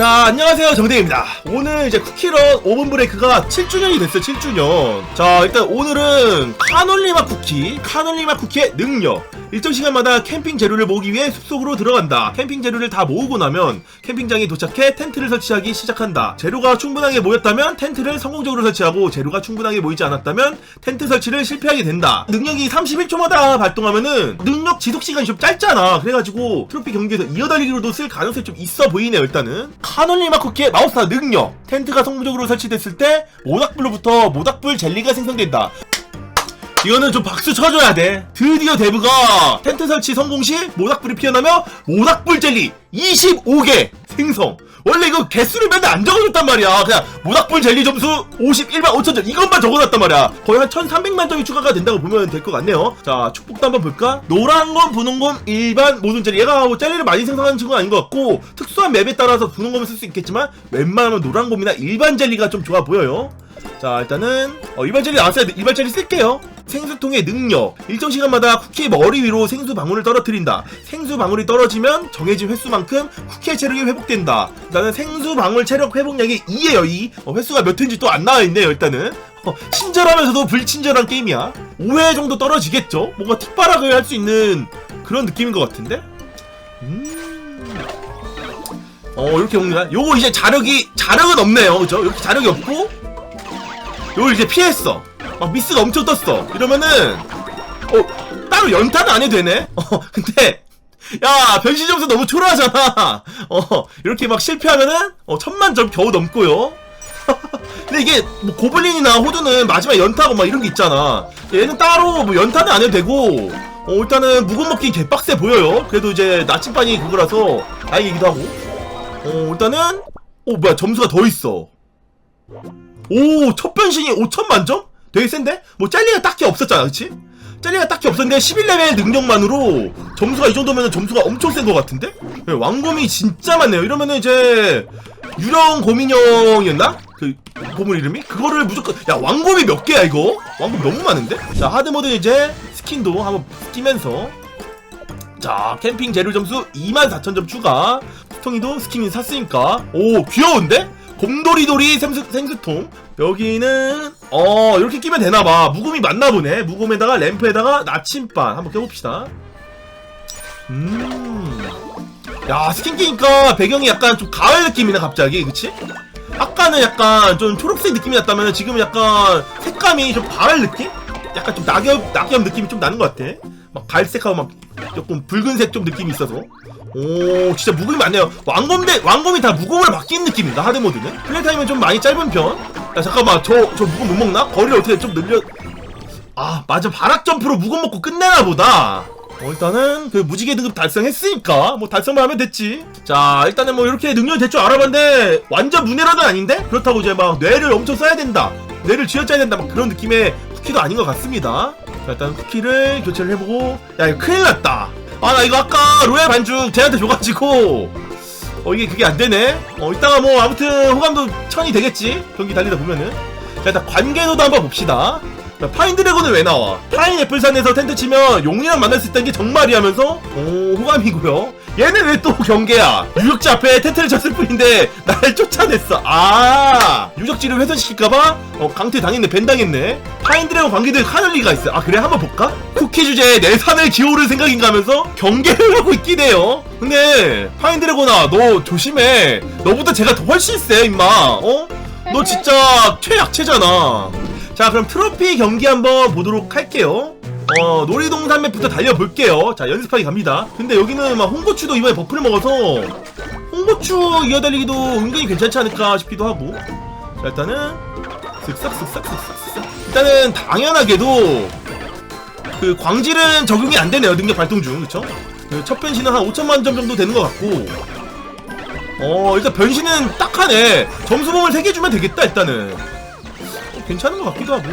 자 안녕하세요. 정대입니다. 오늘 이제 쿠키런 오븐 브레이크가 7주년이 됐어요 7주년. 자 일단 오늘은 카놀리맛 쿠키 카놀리맛 쿠키의 능력. 일정 시간마다 캠핑 재료를 모으기 위해 숲속으로 들어간다. 캠핑 재료를 다 모으고 나면 캠핑장에 도착해 텐트를 설치하기 시작한다. 재료가 충분하게 모였다면 텐트를 성공적으로 설치하고 재료가 충분하게 모이지 않았다면 텐트 설치를 실패하게 된다. 능력이 31초마다 발동하면은 능력 지속 시간이 좀 짧잖아. 그래가지고 트로피 경기에서 이어달리기로도 쓸 가능성이 좀 있어 보이네요 일단은 카놀리마 쿠키의 마우스타 능력 텐트가 성공적으로 설치됐을 때 모닥불로부터 모닥불 젤리가 생성된다 이거는 좀 박수 쳐줘야 돼. 드디어 데브가 텐트 설치 성공 시 모닥불이 피어나며 모닥불 젤리 25개 생성. 원래 이거 개수를 맨날 안 적어줬단 말이야. 그냥 모닥불 젤리 점수 51만 5천 점 이것만 적어놨단 말이야. 거의 한 1,300만 점이 추가가 된다고 보면 될 것 같네요. 자 축복도 한번 볼까? 노란 건 분홍 건 일반 모든 젤리. 얘가 뭐 젤리를 많이 생성하는 친구는 아닌 것 같고 특수한 맵에 따라서 분홍 검을 쓸 수 있겠지만 웬만하면 노란 곰이나 일반 젤리가 좀 좋아 보여요. 자 일단은 어, 젤리 나왔어요. 일반 젤리 쓸게요. 생수통의 능력. 일정 시간마다 쿠키의 머리 위로 생수 방울을 떨어뜨린다. 생수 방울이 떨어지면 정해진 횟수만큼 쿠키의 체력이 회복된다. 일단은 생수 방울 체력 회복량이 2에요 2 어, 횟수가 몇 회인지 또 안 나와있네요 일단은. 어, 친절하면서도 불친절한 게임이야. 5회 정도 떨어지겠죠? 뭔가 틱바락을 할 수 있는 그런 느낌인 것 같은데? 음... 어 이렇게 먹는다. 요거 이제 자력이 자력은 없네요. 그죠? 이렇게 자력이 없고 요걸 이제 피했어. 막 미스가 엄청 떴어. 이러면은 어 따로 연타는 안 해도 되네. 어 근데 야 변신 점수 너무 초라하잖아. 어 이렇게 막 실패하면은 어 천만 점 겨우 넘고요. 근데 이게 뭐 고블린이나 호두는 마지막 연타고 막 이런 게 있잖아. 얘는 따로 뭐 연타는 안 해도 되고 어 일단은 묵은 먹기 개빡세 보여요. 그래도 이제 나침반이 그거라서 다행이기도 하고. 어 일단은 어 뭐야 점수가 더 있어. 오, 첫 변신이 5천 만점? 되게 센데? 뭐 젤리가 딱히 없었잖아, 그치? 젤리가 딱히 없었는데 11레벨 능력만으로 점수가 이 정도면 점수가 엄청 센 것 같은데? 네, 왕곰이 진짜 많네요. 이러면은 이제 유령 고민형이었나? 그 고물 이름이? 그거를 무조건 야 왕곰이 몇 개야 이거? 왕곰 너무 많은데? 자 하드모드 이제 스킨도 한번 끼면서 자 캠핑 재료 점수 24,000점 추가 스통이도 스킨이 샀으니까 오 귀여운데? 곰돌이돌이 생수, 생수통? 여기는 어 이렇게 끼면 되나봐. 무금이 맞나보네. 무금에다가 램프에다가 나침반. 한번 껴봅시다. 음야 스킨 끼니까 배경이 약간 좀 가을 느낌이네 갑자기. 그치? 아까는 약간 좀 초록색 느낌이 났다면 지금은 약간 색감이 좀 가을 느낌? 약간 좀 낙엽 낙엽 느낌이 좀 나는 것 같아. 막 갈색하고 막 조금 붉은색 좀 느낌이 있어서 오 진짜 무금이 많네요. 왕검 대 왕검이 다 무검으로 바뀐 느낌인가 하드모드는. 플레이타임은 좀 많이 짧은 편 야 잠깐만 저 저 무검 못 먹나? 거리를 어떻게 좀 늘려 아 맞아. 바락 점프로 무검 먹고 끝내나 보다. 어, 일단은 그 무지개 등급 달성했으니까 뭐 달성만 하면 됐지. 자 일단은 뭐 이렇게 능력이 될 줄 알아봤는데 완전 문해라는 아닌데? 그렇다고 이제 막 뇌를 엄청 써야 된다. 뇌를 쥐어짜야 된다. 막 그런 느낌의 쿠키도 아닌 것 같습니다. 자 일단 쿠키를 교체를 해보고 야 이거 큰일 났다 아 나 이거 아까 로얄 반죽 쟤한테 줘가지고. 어 이게 그게 안 되네. 어 이따가 뭐 아무튼 호감도 천이 되겠지? 경기 달리다 보면은. 자 일단 관계도도 한번 봅시다. 자, 파인드래곤은 왜 나와? 파인애플산에서 텐트 치면 용이랑 만날 수 있다는 게 정말이 하면서? 오 호감이고요. 얘는 왜 또 경계야? 유적지 앞에 텐트를 쳤을 뿐인데 날 쫓아냈어. 아 유적지를 훼손시킬까봐? 어 강퇴 당했네. 벤 당했네. 파인드래곤 관계들 카널리가 있어. 아 그래? 한번 볼까? 쿠키 주제에 내 산을 기어오를 생각인가 하면서 경계를 하고 있긴 해요. 근데 파인드래곤아 너 조심해. 너보다 제가 더 훨씬 세 임마. 어? 너 진짜 최약체잖아 자 그럼 트로피 경기 한번 보도록 할게요. 어 놀이동산 맵부터 달려볼게요. 자 연습하기 갑니다. 근데 여기는 막 홍고추도 이번에 버프를 먹어서 홍고추 이어달리기도 은근히 괜찮지 않을까 싶기도 하고. 자 일단은 쓱싹 일단은 당연하게도 그 광질은 적용이 안 되네요 능력 발동 중. 그쵸? 그첫 변신은 한 5천만 점 정도 되는 것 같고. 어 일단 변신은 딱 하네. 점수 bom을 3개 주면 되겠다 일단은. 어, 괜찮은 것 같기도 하고.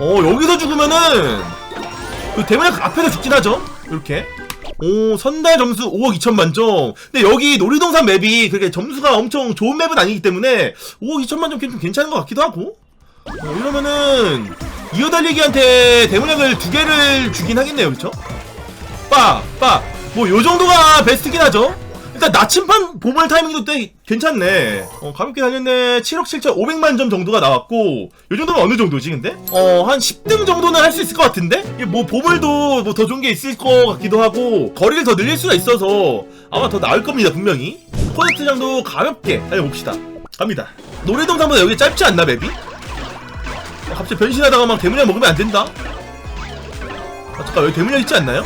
어 여기서 죽으면은 그 대문역 앞에서 죽긴 하죠? 이렇게. 오 선달 점수 5억 2천만 점. 근데 여기 놀이동산 맵이 그렇게 점수가 엄청 좋은 맵은 아니기 때문에 5억 2천만 점 좀 괜찮은 것 같기도 하고. 어, 이러면은 이어달리기한테 대문역을 두 개를 주긴 하겠네요. 그쵸? 빠빠. 뭐 요 정도가 베스트긴 하죠 일단 나침반 보물 타이밍도 꽤 괜찮네. 어, 가볍게 달렸네. 7억 7천 5백만 점 정도가 나왔고, 요 정도면 어느 정도지, 근데? 어, 한 10등 정도는 할 수 있을 것 같은데? 이게 뭐, 보물도 뭐 더 좋은 게 있을 것 같기도 하고, 거리를 더 늘릴 수가 있어서 아마 더 나을 겁니다, 분명히. 포인트장도 가볍게 달려봅시다. 갑니다. 노래동산보다 여기 짧지 않나, 맵이? 어, 갑자기 변신하다가 막 대문약 먹으면 안 된다? 아, 잠깐, 여기 대문약 있지 않나요?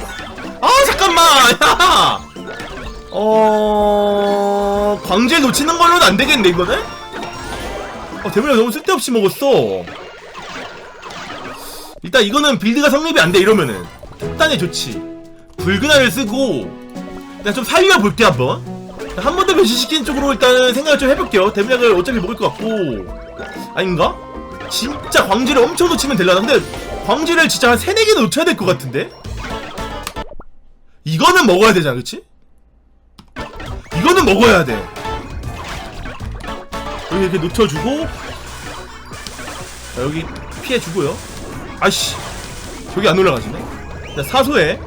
아, 잠깐만! 야! 어... 광질 놓치는 걸로는 안 되겠네, 이거는? 어, 대문약 너무 쓸데없이 먹었어. 일단 이거는 빌드가 성립이 안 돼, 이러면은. 특단에 좋지. 알을 쓰고, 일단 좀 살려볼게, 한번. 한 번 더 변신시키는 쪽으로 일단은 생각을 좀 해볼게요. 대문약을 어차피 먹을 것 같고. 아닌가? 진짜 광질을 엄청 놓치면 되려나? 근데 광질을 진짜 한 3, 4개는 놓쳐야 될 것 같은데? 이거는 먹어야 되잖아, 그치? 이거는 먹어야 돼. 여기 이렇게 놓쳐주고, 자, 여기 피해주고요. 아이씨, 저기 안 올라가시네. 자, 사소해.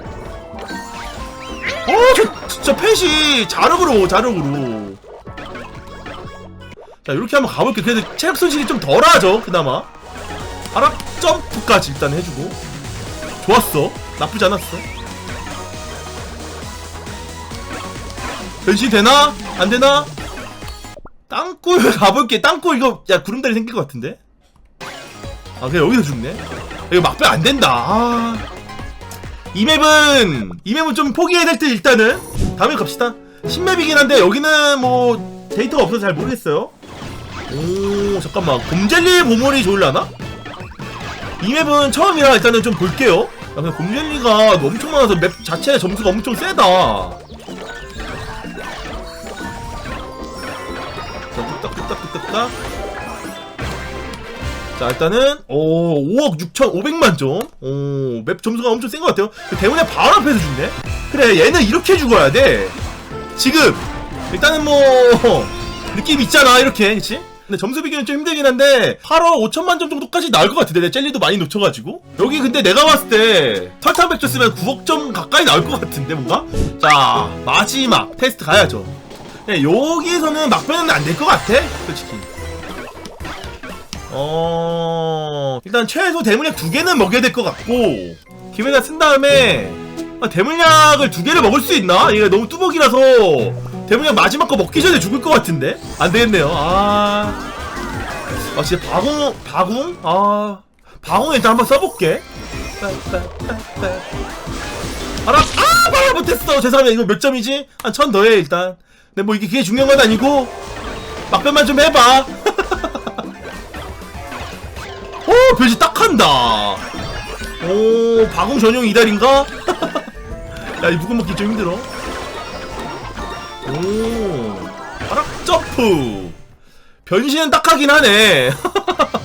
어, 저, 진짜 펫이 자력으로, 자력으로. 자, 이렇게 한번 가볼게. 그래도 체력 손실이 좀 덜하죠, 그나마. 하락 점프까지 일단 해주고. 좋았어. 나쁘지 않았어. 변신 되나? 안 되나? 땅굴 가볼게. 땅굴 이거 야 구름다리 생길 것 같은데? 아 그냥 여기서 죽네. 이거 막배 안 된다. 아. 이 맵은 이 맵은 좀 포기해야 될 때 일단은 다음에 갑시다. 신맵이긴 한데 여기는 뭐 데이터가 없어서 잘 모르겠어요. 오 잠깐만 곰젤리 보물이 좋을라나? 이 맵은 처음이라 일단은 좀 볼게요. 아, 근데 곰젤리가 엄청 많아서 맵 자체 점수가 엄청 세다. 뚝딱. 자, 일단은 오 5억 6천 5백만 점. 오, 맵 점수가 엄청 센 것 같아요. 그 대문에 바로 앞에서 죽네. 그래, 얘는 이렇게 죽어야 돼. 지금 일단은 뭐 느낌 있잖아, 이렇게, 그렇지? 근데 점수 비교는 좀 힘들긴 한데 8억 5천만 점 정도까지 나올 것 같은데 내 젤리도 많이 놓쳐가지고 여기 근데 내가 봤을 때 설탕 백조 쓰면 9억 점 가까이 나올 것 같은데 뭔가 자 마지막 테스트 가야죠 네, 여기에서는 막변은 안 될 것 같아 솔직히. 어 일단 최소 대문약 두 개는 먹여야 될 것 같고 기회다 쓴 다음에 아, 대문약을 두 개를 먹을 수 있나? 이게 너무 뚜벅이라서 대문약 마지막 거 먹기 전에 죽을 것 같은데? 안 되겠네요. 아, 아 진짜 바궁 바궁 아. 바궁 일단 한번 써볼게. 알아 아 말을 못했어. 죄송합니다. 이거 몇 점이지? 한 천 더해 일단 근데 뭐 이게 그게 중요한 건 아니고 막변만 좀 해봐. 오 별지 딱 한다. 오 바궁 전용 이달인가? 야이 묵은 먹기 좀 힘들어. 오 하락 점프. 변신은 딱 하긴 하네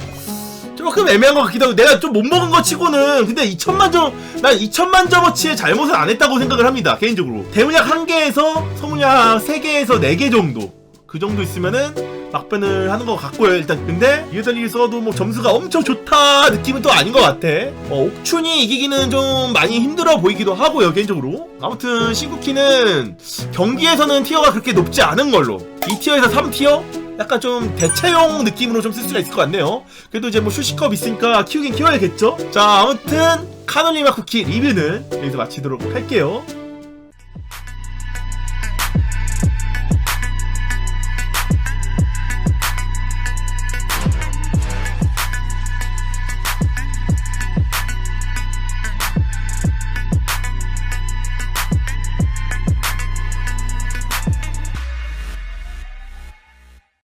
조금 애매한 것 같기도 하고 내가 좀 못 먹은 거 치고는 근데 2천만 점난 2천만 점어치의 잘못은 안 했다고 생각을 합니다 개인적으로. 대문약 1개에서 소문약 3개에서 4개 정도. 그 정도 있으면은 막변을 하는 것 같고요 일단. 근데 이어달리기 써도 뭐 점수가 엄청 좋다 느낌은 또 아닌 것 같아. 어, 옥춘이 이기기는 좀 많이 힘들어 보이기도 하고요 개인적으로. 아무튼 신쿠키는 경기에서는 티어가 그렇게 높지 않은 걸로. 2티어에서 3티어? 약간 좀 대체용 느낌으로 좀 쓸 수가 있을 것 같네요. 그래도 이제 뭐 슈시컵 있으니까 키우긴 키워야겠죠? 자 아무튼 카놀리마 쿠키 리뷰는 여기서 마치도록 할게요